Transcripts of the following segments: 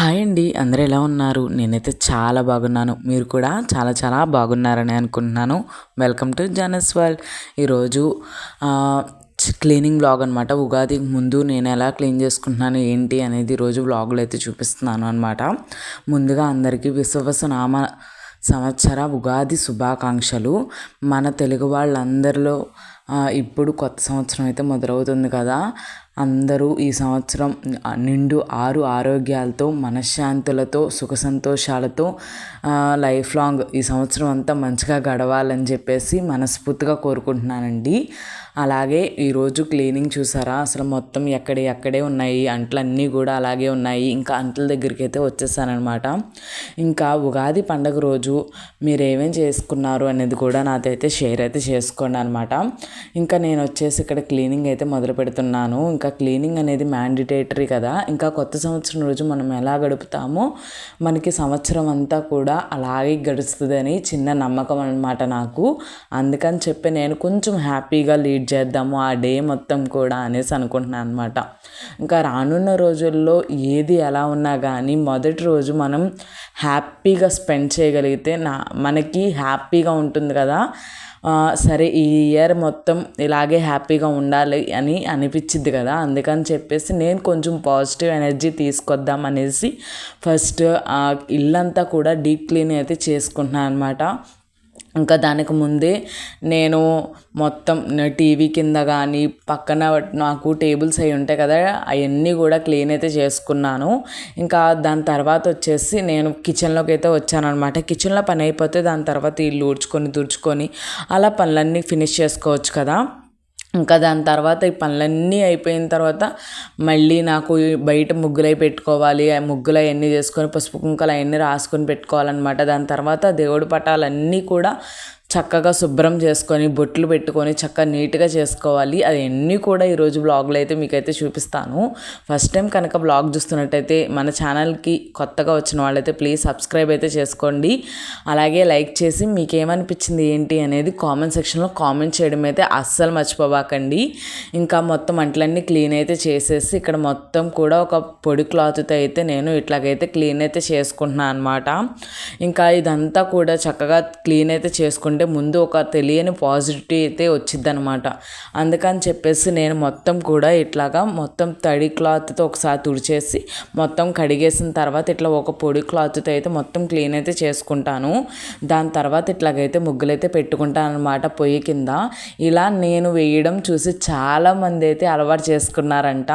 Hi అండి. అందరూ ఎలా ఉన్నారు? నేనైతే చాలా బాగున్నాను. మీరు కూడా చాలా చాలా బాగున్నారని అనుకుంటున్నాను. వెల్కమ్ టు జానస్ వరల్డ్ ఈరోజు క్లీనింగ్ బ్లాగ్ అనమాట ఉగాదికి ముందు నేను ఎలా క్లీన్ చేసుకుంటున్నాను ఏంటి అనేది రోజు బ్లాగులు అయితే చూపిస్తున్నాను అనమాట ముందుగా అందరికీ విశ్వవసనామ సంవత్సర ఉగాది శుభాకాంక్షలు. మన తెలుగు వాళ్ళందరిలో ఇప్పుడు కొత్త సంవత్సరం అయితే మొదలవుతుంది కదా. అందరూ ఈ సంవత్సరం నిండు ఆరు ఆరోగ్యాలతో మనశ్శాంతులతో సుఖ సంతోషాలతో లైఫ్ లాంగ్ ఈ సంవత్సరం అంతా మంచిగా గడవాలని చెప్పేసి మనస్ఫూర్తిగా కోరుకుంటున్నానండి. అలాగే ఈరోజు క్లీనింగ్ చూసారా? అసలు మొత్తం ఎక్కడే ఎక్కడే ఉన్నాయి. అంట్లన్నీ కూడా అలాగే ఉన్నాయి. ఇంకా అంట్ల దగ్గరికి అయితే వచ్చేసానమాట ఇంకా ఉగాది పండగ రోజు మీరు ఏమేమి చేసుకున్నారు అనేది కూడా నాతైతే షేర్ అయితే చేసుకోండి అనమాట ఇంకా నేను వచ్చేసి ఇక్కడ క్లీనింగ్ అయితే మొదలు పెడుతున్నాను. ఇంకా క్లీనింగ్ అనేది మ్యాండిటేటరీ కదా. ఇంకా కొత్త సంవత్సరం రోజు మనం ఎలా గడుపుతామో మనకి సంవత్సరం అంతా కూడా అలాగే గడుస్తుందని చిన్న నమ్మకం అనమాట నాకు. అందుకని చెప్పి నేను కొంచెం హ్యాపీగా లీడ్ చేద్దాము ఆ డే మొత్తం కూడా అనేసి అనుకుంటున్నాను అనమాట ఇంకా రానున్న రోజుల్లో ఏది ఎలా ఉన్నా కానీ మొదటి రోజు మనం హ్యాపీగా స్పెండ్ చేయగలిగితే నా మనకి హ్యాపీగా ఉంటుంది కదా. సరే ఈ ఇయర్ మొత్తం ఇలాగే హ్యాపీగా ఉండాలి అని అనిపించింది కదా. అందుకని చెప్పేసి నేను కొంచెం పాజిటివ్ ఎనర్జీ తీసుకొద్దాం అనేసి ఫస్ట్ ఇల్లంతా కూడా డీప్ క్లీన్ అయితే చేసుకుంటున్నాను అనమాట ఇంకా దానికి ముందే నేను మొత్తం టీవీ కింద కానీ పక్కన నాకు టేబుల్స్ అవి ఉంటాయి కదా అవన్నీ కూడా క్లీన్ అయితే చేసుకున్నాను. ఇంకా దాని తర్వాత వచ్చేసి నేను కిచెన్లోకి అయితే వచ్చానమాట కిచెన్లో పని అయిపోతే దాని తర్వాత ఇల్లు ఊడ్చుకొని తుడుచుకొని అలా పనులన్నీ ఫినిష్ చేసుకోవచ్చు కదా. ఇంకా దాని తర్వాత ఈ పనులన్నీ అయిపోయిన తర్వాత మళ్ళీ నాకు బయట ముగ్గులై పెట్టుకోవాలి. ఆ ముగ్గులు అవన్నీ చేసుకొని పసుపు కుంకలు అవన్నీ రాసుకొని పెట్టుకోవాలన్నమాట. దాని తర్వాత దేవుడి పటాలన్నీ కూడా చక్కగా శుభ్రం చేసుకొని బొట్లు పెట్టుకొని చక్కగా నీట్గా చేసుకోవాలి. అది అన్నీ కూడా ఈరోజు బ్లాగ్లో అయితే మీకైతే చూపిస్తాను. ఫస్ట్ టైం కనుక బ్లాగ్ చూస్తున్నట్టయితే మన ఛానల్కి కొత్తగా వచ్చిన వాళ్ళైతే ప్లీజ్ సబ్స్క్రైబ్ అయితే చేసుకోండి. అలాగే లైక్ చేసి మీకు ఏమనిపించింది ఏంటి అనేది కామెంట్ సెక్షన్లో కామెంట్ చేయడం అయితే అస్సలు మర్చిపోబాకండి. ఇంకా మొత్తం అంట్లన్నీ క్లీన్ అయితే చేసేసి ఇక్కడ మొత్తం కూడా ఒక పొడి క్లాత్తో అయితే నేను ఇట్లాగైతే క్లీన్ అయితే చేసుకుంటున్నాను అనమాట ఇంకా ఇదంతా కూడా చక్కగా క్లీన్ అయితే చేసుకుంటే అంటే ముందు ఒక తెలియని పాజిటివిటీ అయితే వచ్చిందనమాట అందుకని చెప్పేసి నేను మొత్తం కూడా ఇట్లాగా మొత్తం తడి క్లాత్తో ఒకసారి తుడిచేసి మొత్తం కడిగేసిన తర్వాత ఇట్లా ఒక పొడి క్లాత్తో అయితే మొత్తం క్లీన్ అయితే చేసుకుంటాను. దాని తర్వాత ఇట్లాగైతే ముగ్గులైతే పెట్టుకుంటాను అనమాట పొయ్యి కింద. ఇలా నేను వేయడం చూసి చాలామంది అయితే అలవాటు చేసుకున్నారంట.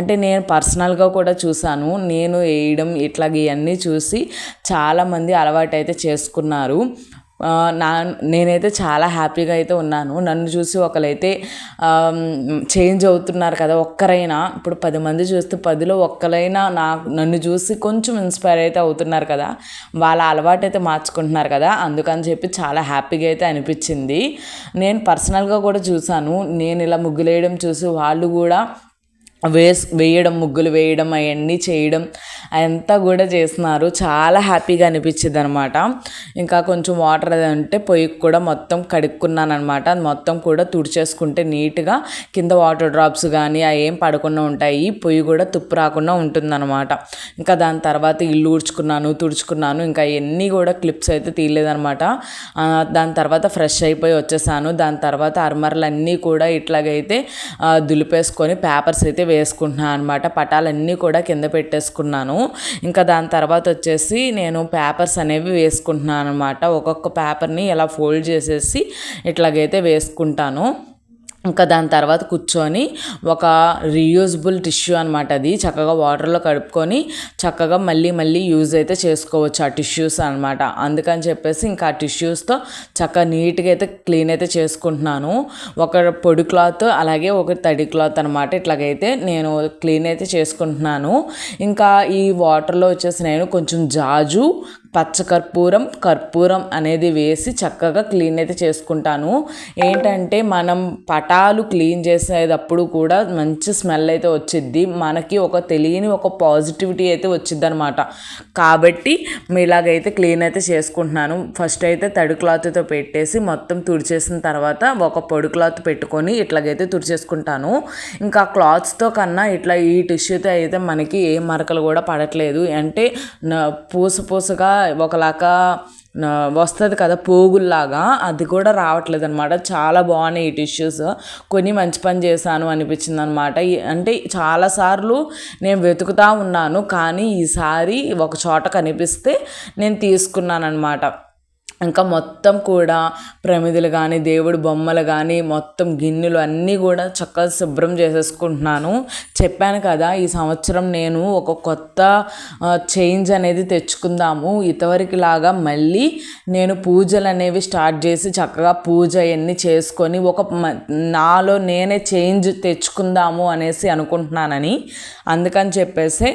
అంటే నేను పర్సనల్గా కూడా చూశాను నేను వేయడం ఇట్లాగ ఇవన్నీ చూసి చాలామంది అలవాటు అయితే చేసుకున్నారు. నా నేనైతే చాలా హ్యాపీగా అయితే ఉన్నాను. నన్ను చూసి ఒకరైతే చేంజ్ అవుతున్నారు కదా ఒక్కరైనా. ఇప్పుడు పది మంది చూస్తే పదిలో ఒక్కరైనా నా నన్ను చూసి కొంచెం ఇన్స్పైర్ అయితే అవుతున్నారు కదా. వాళ్ళ అలవాటు అయితే మార్చుకుంటున్నారు కదా. అందుకని చెప్పి చాలా హ్యాపీగా అయితే అనిపించింది. నేను పర్సనల్గా కూడా చూశాను నేను ఇలా ముగ్గులేయడం చూసి వాళ్ళు కూడా వేస్ వేయడం ముగ్గులు వేయడం అవన్నీ చేయడం అంతా కూడా చేస్తున్నారు. చాలా హ్యాపీగా అనిపించింది అనమాట ఇంకా కొంచెం వాటర్ అది అంటే పొయ్యికి కూడా మొత్తం కడుక్కున్నానమాట అది మొత్తం కూడా తుడిచేసుకుంటే నీట్గా కింద వాటర్ డ్రాప్స్ కానీ అవి ఏం పడకుండా ఉంటాయి. పొయ్యి కూడా తుప్పు రాకుండా ఉంటుందన్నమాట ఇంకా దాని తర్వాత ఇల్లు ఊడ్చుకున్నాను తుడుచుకున్నాను ఇంకా అవన్నీ కూడా క్లిప్స్ అయితే తీయలేదనమాట. దాని తర్వాత ఫ్రెష్ అయిపోయి వచ్చేసాను. దాని తర్వాత అర్మర్లన్నీ కూడా ఇట్లాగైతే దులిపేసుకొని పేపర్స్ అయితే వేసుకుంటున్నాను అనమాట పటాలన్నీ కూడా కింద పెట్టేసుకున్నాను. ఇంకా దాని తర్వాత వచ్చేసి నేను పేపర్స్ అనేవి వేసుకుంటున్నాను అనమాట ఒక్కొక్క పేపర్ని ఇలా ఫోల్డ్ చేసేసి ఇట్లాగైతే వేసుకుంటాను. ఇంకా దాని తర్వాత కూర్చొని ఒక రీయూజబుల్ టిష్యూ అనమాట అది. చక్కగా వాటర్లో కడుపుకొని చక్కగా మళ్ళీ మళ్ళీ యూజ్ అయితే చేసుకోవచ్చు ఆ టిష్యూస్ అనమాట అందుకని చెప్పేసి ఇంకా ఆ టిష్యూస్తో చక్కగా నీట్గా అయితే క్లీన్ అయితే చేసుకుంటున్నాను. ఒక పొడి క్లాత్ అలాగే ఒక తడి క్లాత్ అనమాట ఇట్లాగైతే నేను క్లీన్ అయితే చేసుకుంటున్నాను. ఇంకా ఈ వాటర్లో వచ్చేసి నేను కొంచెం జాజు పచ్చకర్పూరం కర్పూరం అనేది వేసి చక్కగా క్లీన్ అయితే చేసుకుంటాను. ఏంటంటే మనం పటాలు క్లీన్ చేసేటప్పుడు కూడా మంచి స్మెల్ అయితే వచ్చిద్ది. మనకి ఒక తెలియని ఒక పాజిటివిటీ అయితే వచ్చిద్ది అనమాట కాబట్టి ఇలాగైతే క్లీన్ అయితే చేసుకుంటున్నాను. ఫస్ట్ అయితే తడి క్లాత్తో పెట్టేసి మొత్తం తుడిచేసిన తర్వాత ఒక పొడి క్లాత్ పెట్టుకొని ఇట్లాగైతే తుడిచేసుకుంటాను. ఇంకా క్లాత్స్తో కన్నా ఇట్లా ఈ టిష్యూతో అయితే మనకి ఏ మరకలు కూడా పడట్లేదు. అంటే పూస పూసగా ఒకలాగా వస్తుంది కదా పోగుల్లాగా అది కూడా రావట్లేదు అనమాట చాలా బాగున్నాయి ఈ టిష్యూస్ కొన్ని మంచి పని చేశాను అనిపించింది అనమాట అంటే చాలాసార్లు నేను వెతుకుతూ ఉన్నాను కానీ ఈసారి ఒక చోట కనిపిస్తే నేను తీసుకున్నాను అనమాట ఇంకా మొత్తం కూడా ప్రమిదలు కానీ దేవుడు బొమ్మలు కానీ మొత్తం గిన్నెలు అన్నీ కూడా చక్కగా శుభ్రం చేసేసుకుంటున్నాను. చెప్పాను కదా ఈ సంవత్సరం నేను ఒక కొత్త చేంజ్ అనేది తెచ్చుకుందాము. ఇతవరకు లాగా మళ్ళీ నేను పూజలు అనేవి స్టార్ట్ చేసి చక్కగా పూజ అవన్నీ చేసుకొని ఒక నాలో నేనే చేంజ్ తెచ్చుకుందాము అనేసి అనుకుంటున్నానని. అందుకని చెప్పేసి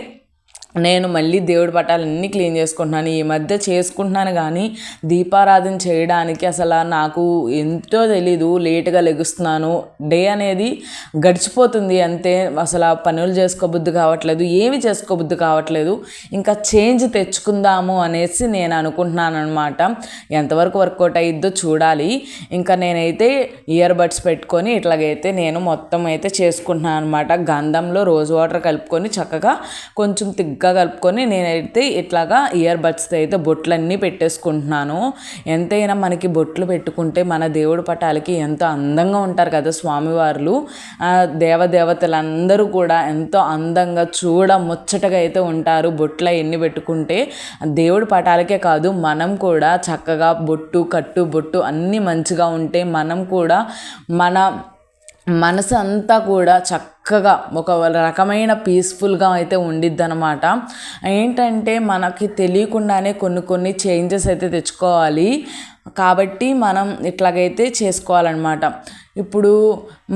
నేను మళ్ళీ దేవుడి పటాలన్నీ క్లీన్ చేసుకుంటున్నాను. ఈ మధ్య చేసుకుంటున్నాను కానీ దీపారాధన చేయడానికి అసలు నాకు ఎంతో తెలీదు. లేటుగా లెగుస్తున్నాను. డే అనేది గడిచిపోతుంది అంతే. అసలు పనులు చేసుకోబుద్ధి కావట్లేదు. ఏమి చేసుకోబుద్ధి కావట్లేదు. ఇంకా చేంజ్ తెచ్చుకుందాము అనేసి నేను అనుకుంటున్నాను అనమాట ఎంతవరకు వర్కౌట్ అయ్యిద్దో చూడాలి. ఇంకా నేనైతే ఇయర్ బడ్స్ పెట్టుకొని ఇట్లాగైతే నేను మొత్తం అయితే చేసుకుంటున్నాను అనమాట గంధంలో రోజ్ వాటర్ కలుపుకొని చక్కగా కొంచెం తిగ్గ కలుపుకొని నేనైతే ఇట్లాగా ఇయర్ బడ్స్తో అయితే బొట్లన్నీ పెట్టేసుకుంటున్నాను. ఎంతైనా మనకి బొట్లు పెట్టుకుంటే మన దేవుడి పటాలకి ఎంతో అందంగా ఉంటారు కదా స్వామివార్లు. దేవదేవతలందరూ కూడా ఎంతో అందంగా చూడ ముచ్చటగా అయితే ఉంటారు బొట్లు ఎన్ని పెట్టుకుంటే. దేవుడి పటాలకే కాదు మనం కూడా చక్కగా బొట్టు కట్టు బొట్టు అన్నీ మంచిగా ఉంటే మనం కూడా మన మనసు అంతా కూడా చక్క చక్కగా ఒక రకమైన పీస్ఫుల్గా అయితే ఉండిద్ది అనమాట ఏంటంటే మనకి తెలియకుండానే కొన్ని కొన్ని చేంజెస్ అయితే తెచ్చుకోవాలి. కాబట్టి మనం ఇట్లాగైతే చేసుకోవాలన్నమాట. ఇప్పుడు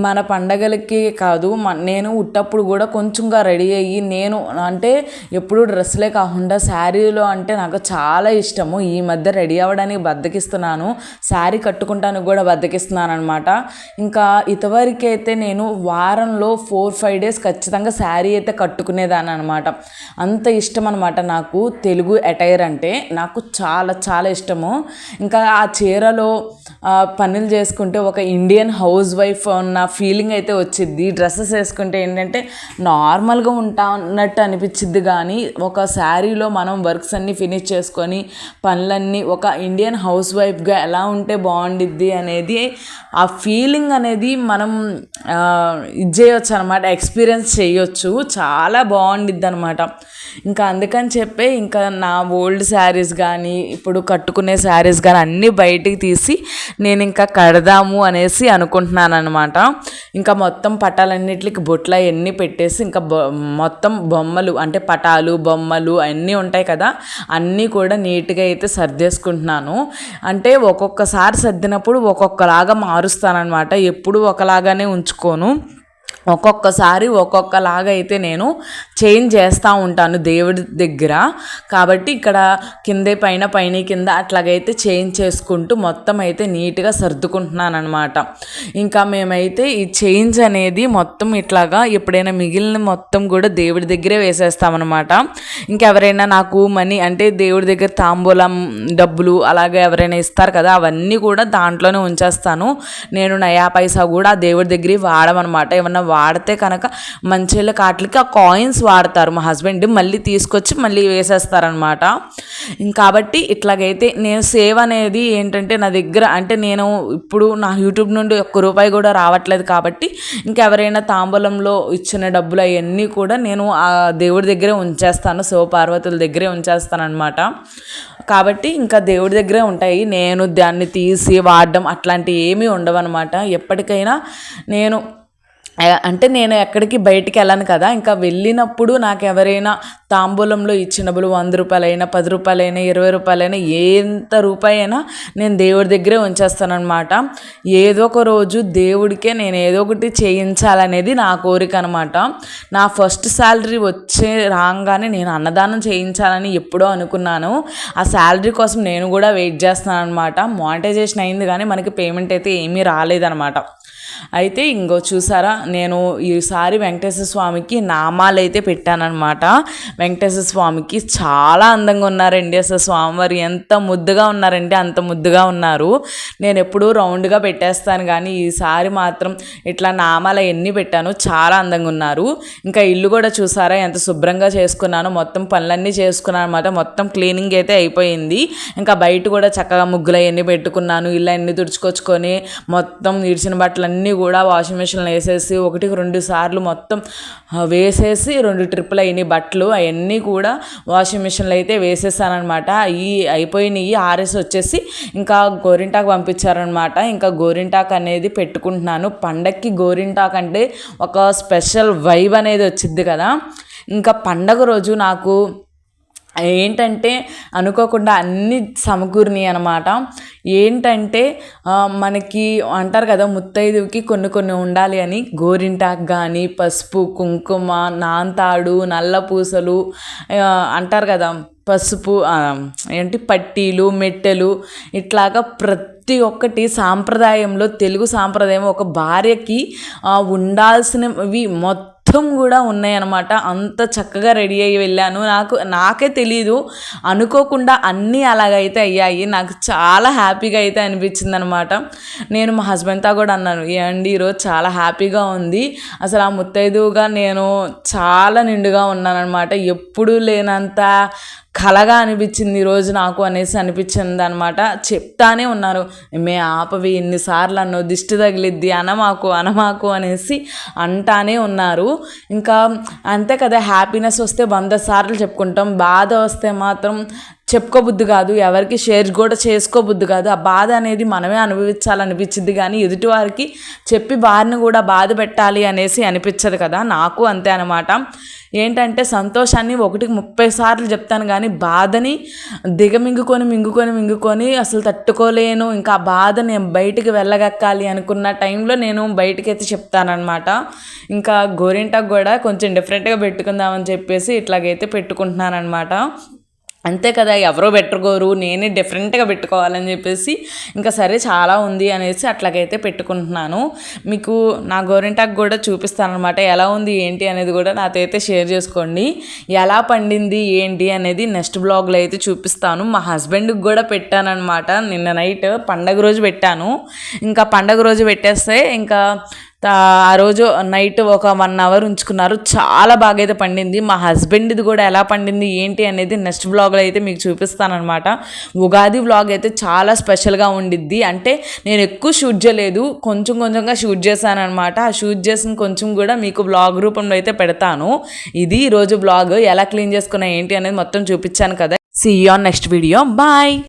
మన పండగలకి కాదు నేను ఉట్టప్పుడు కూడా కొంచెంగా రెడీ అయ్యి నేను అంటే ఎప్పుడు డ్రెస్లే కాకుండా శారీలో అంటే నాకు చాలా ఇష్టము. ఈ మధ్య రెడీ అవ్వడానికి బద్దకిస్తున్నాను. శారీ కట్టుకుంటానికి కూడా బద్దకిస్తున్నాను అనమాట ఇంకా ఇంతవరకు అయితే నేను వారంలో ఫోర్ ఫైవ్ డేస్ ఖచ్చితంగా శారీ అయితే కట్టుకునేదాన్ని అనమాట అంత ఇష్టం అనమాట నాకు తెలుగు అటైర్ అంటే. నాకు చాలా చాలా ఇష్టము. ఇంకా ఆ చీరలో పనులు చేసుకుంటే ఒక ఇండియన్ హౌస్ వైఫ్ ఉన్న ఫీలింగ్ అయితే వచ్చింది డ్రెస్సెస్ వేసుకుంటే ఏంటంటే నార్మల్గా ఉంటా ఉన్నట్టు అనిపించింది కానీ ఒక శారీలో మనం వర్క్స్ అన్నీ ఫినిష్ చేసుకొని పనులన్నీ ఒక ఇండియన్ హౌస్ వైఫ్గా ఎలా ఉంటే బాగుండిద్ది అనేది ఆ ఫీలింగ్ అనేది మనం ఇది చేయొచ్చు అనమాట ఎక్స్పీరియన్స్ చేయొచ్చు. చాలా బాగుండిద్ది అనమాట ఇంకా అందుకని చెప్పే ఇంకా నా ఓల్డ్ శారీస్ కానీ ఇప్పుడు కట్టుకునే శారీస్ కానీ అన్నీ బయటికి తీసి నేను ఇంకా కడదాము అనేసి అనుకుంటున్నాను అనమాట ఇంకా మొత్తం పటాలన్నిటికి బొట్లు అవన్నీ పెట్టేసి ఇంకా మొత్తం బొమ్మలు అంటే పటాలు బొమ్మలు అన్నీ ఉంటాయి కదా అన్నీ కూడా నీట్గా అయితే సర్దేసుకుంటున్నాను. అంటే ఒక్కొక్కసారి సర్దినప్పుడు ఒక్కొక్కలాగా మారుస్తానమాట ఎప్పుడు ఒకలాగానే ఉంచుకోను. ఒక్కొక్కసారి ఒక్కొక్కలాగా అయితే నేను చేంజ్ చేస్తూ ఉంటాను దేవుడి దగ్గర. కాబట్టి ఇక్కడ కిందే పైన పైన కింద అట్లాగైతే చేంజ్ చేసుకుంటూ మొత్తం అయితే నీట్గా సర్దుకుంటున్నాను అనమాట ఇంకా మేమైతే ఈ చేంజ్ అనేది మొత్తం ఇట్లాగా ఎప్పుడైనా మిగిలిన మొత్తం కూడా దేవుడి దగ్గరే వేసేస్తామన్నమాట. ఇంకెవరైనా నాకు మనీ అంటే దేవుడి దగ్గర తాంబూలం డబ్బులు అలాగే ఎవరైనా ఇస్తారు కదా అవన్నీ కూడా దాంట్లోనే ఉంచేస్తాను. నేను నయా పైసా కూడా దేవుడి దగ్గర వాడమన్నమాట. ఏమన్నా వాడితే కనుక మంచిళ్ళ కాట్లకి ఆ కాయిన్స్ వాడతారు. మా హస్బెండ్ మళ్ళీ తీసుకొచ్చి మళ్ళీ వేసేస్తారనమాట కాబట్టి ఇట్లాగైతే నేను సేవ్ అనేది ఏంటంటే నా దగ్గర అంటే నేను ఇప్పుడు నా యూట్యూబ్ నుండి ఒక్క రూపాయి కూడా రావట్లేదు కాబట్టి ఇంకెవరైనా తాంబూలంలో ఇచ్చిన డబ్బులు అవన్నీ కూడా నేను ఆ దేవుడి దగ్గరే ఉంచేస్తాను. శివపార్వతుల దగ్గరే ఉంచేస్తాను అనమాట కాబట్టి ఇంకా దేవుడి దగ్గరే ఉంటాయి. నేను దాన్ని తీసి వాడడం అట్లాంటివి ఏమీ ఉండవన్నమాట. ఎప్పటికైనా నేను అంటే నేను ఎక్కడికి బయటికి వెళ్ళను కదా. ఇంకా వెళ్ళినప్పుడు నాకు ఎవరైనా తాంబూలంలో ఇచ్చినప్పుడు వంద రూపాయలైనా పది రూపాయలైనా ఇరవై రూపాయలైనా ఎంత రూపాయి అయినా నేను దేవుడి దగ్గరే ఉంచేస్తానమాట ఏదో ఒక రోజు దేవుడికే నేను ఏదో ఒకటి చేయించాలనేది నా కోరిక అనమాట నా ఫస్ట్ శాలరీ వచ్చే రాగానే నేను అన్నదానం చేయించాలని ఎప్పుడో అనుకున్నాను. ఆ శాలరీ కోసం నేను కూడా వెయిట్ చేస్తున్నాను అనమాట మానిటైజేషన్ అయింది కానీ మనకి పేమెంట్ అయితే ఏమీ రాలేదనమాట అయితే ఇంకో చూసారా? నేను ఈసారి వెంకటేశ్వర స్వామికి నామాలు అయితే పెట్టానమాట వెంకటేశ్వర స్వామికి చాలా అందంగా ఉన్నారండి అసలు స్వామివారు. ఎంత ముద్దుగా ఉన్నారంటే అంత ముద్దుగా ఉన్నారు. నేను ఎప్పుడూ రౌండ్గా పెట్టేస్తాను కానీ ఈసారి మాత్రం ఇట్లా నామాలు ఎన్ని పెట్టాను. చాలా అందంగా ఉన్నారు. ఇంకా ఇల్లు కూడా చూసారా? ఎంత శుభ్రంగా చేసుకున్నాను. మొత్తం పనులన్నీ చేసుకున్నాను అనమాట మొత్తం క్లీనింగ్ అయితే అయిపోయింది. ఇంకా బయట కూడా చక్కగా ముగ్గులు అవన్నీ పెట్టుకున్నాను. ఇల్లు అన్నీ తుడుచుకొచ్చుకొని మొత్తం ఇడిచిన బట్టలన్నీ కూడా వాషింగ్ మిషన్లో వేసేసి ఒకటికి రెండు సార్లు మొత్తం వేసేసి రెండు ట్రిప్పులు అయినాయి బట్టలు. అవన్నీ కూడా వాషింగ్ మిషన్లో అయితే వేసేసానమాట ఈ అయిపోయినాయి ఆర్ఎస్ వచ్చేసి ఇంకా గోరింటాకు పంపించారనమాట ఇంకా గోరింటాకు అనేది పెట్టుకుంటున్నాను. పండక్కి గోరింటాకు అంటే ఒక స్పెషల్ వైబ్ అనేది వచ్చింది కదా. ఇంకా పండగ రోజు నాకు ఏంటంటే అనుకోకుండా అన్ని సమకూరినాయి అనమాట ఏంటంటే మనకి అంటారు కదా ముత్తైదుకి కొన్ని కొన్ని ఉండాలి అని. గోరింటాకు కానీ పసుపు కుంకుమ నాంతాడు నల్ల పూసలు అంటారు కదా పసుపు ఏంటి పట్టీలు మెట్టెలు ఇట్లాగా ప్రతి ఒక్కటి సాంప్రదాయంలో తెలుగు సాంప్రదాయం ఒక భార్యకి ఉండాల్సినవి మొత్తం మొత్తం కూడా ఉన్నాయన్నమాట. అంత చక్కగా రెడీ అయ్యి వెళ్ళాను. నాకు నాకే తెలీదు. అనుకోకుండా అన్నీ అలాగైతే అయ్యాయి. నాకు చాలా హ్యాపీగా అయితే అనిపించింది అనమాట నేను మా హస్బెండ్తో కూడా అన్నాను ఏమండి ఈరోజు చాలా హ్యాపీగా ఉంది. అసలు ఆ ముత్తైదువుగా నేను చాలా నిండుగా ఉన్నానన్నమాట. ఎప్పుడూ లేనంత కలగా అనిపించింది ఈరోజు నాకు అనేసి అనిపించింది అనమాట చెప్తానే ఉన్నారు మే ఆపవి ఎన్నిసార్లు అన్నో దిష్టి తగిలిద్ది అనమాకు అనమాకు అనేసి అంటానే ఉన్నారు. ఇంకా అంతే కదా హ్యాపీనెస్ వస్తే వంద సార్లు చెప్పుకుంటాం బాధ వస్తే మాత్రం చెప్పుకోబుద్ది కాదు ఎవరికి షేర్ కూడా చేసుకోబుద్ది కాదు. ఆ బాధ అనేది మనమే అనుభవించాలనిపించింది కానీ ఎదుటి వారికి చెప్పి వారిని కూడా బాధ పెట్టాలి అనేసి అనిపించదు కదా. నాకు అంతే అనమాట ఏంటంటే సంతోషాన్ని ఒకటికి ముప్పై సార్లు చెప్తాను కానీ బాధని దిగమింగుకొని మింగుకొని మింగుకొని అసలు తట్టుకోలేను. ఇంకా ఆ బాధ నేను బయటికి వెళ్ళగక్కాలి అనుకున్న టైంలో నేను బయటికి అయితే చెప్తానమాట ఇంకా గోరింటాకు కూడా కొంచెం డిఫరెంట్గా పెట్టుకుందామని చెప్పేసి ఇట్లాగైతే పెట్టుకుంటున్నాను అనమాట అంతే కదా ఎవరో పెట్టుకోరు నేనే డిఫరెంట్గా పెట్టుకోవాలని చెప్పేసి ఇంకా సరే చాలా ఉంది అనేసి అట్లాగైతే పెట్టుకుంటున్నాను. మీకు నా గోరింటాకు కూడా చూపిస్తాను అనమాట ఎలా ఉంది ఏంటి అనేది కూడా నాతో అయితే షేర్ చేసుకోండి. ఎలా పండింది ఏంటి అనేది నెక్స్ట్ బ్లాగ్లో అయితే చూపిస్తాను. మా హస్బెండ్కి కూడా పెట్టానమాట నిన్న నైట్ పండగ రోజు పెట్టాను. ఇంకా పండగ రోజు పెట్టేస్తే ఇంకా ఆ రోజు నైట్ ఒక వన్ అవర్ ఉంచుకున్నారు. చాలా బాగా అయితే పండింది. మా హస్బెండ్ది కూడా ఎలా పండింది ఏంటి అనేది నెక్స్ట్ వ్లాగ్లో అయితే మీకు చూపిస్తానమాట ఉగాది వ్లాగ్ అయితే చాలా స్పెషల్గా ఉండిద్ది. అంటే నేను ఎక్కువ షూట్ చేయలేదు. కొంచెం కొంచెంగా షూట్ చేశానమాట ఆ షూట్ చేసిన కొంచెం కూడా మీకు వ్లాగ్ రూపంలో అయితే పెడతాను. ఇది ఈరోజు వ్లాగ్. ఎలా క్లీన్ చేసుకున్నా ఏంటి అనేది మొత్తం చూపించాను కదా. See on next video bye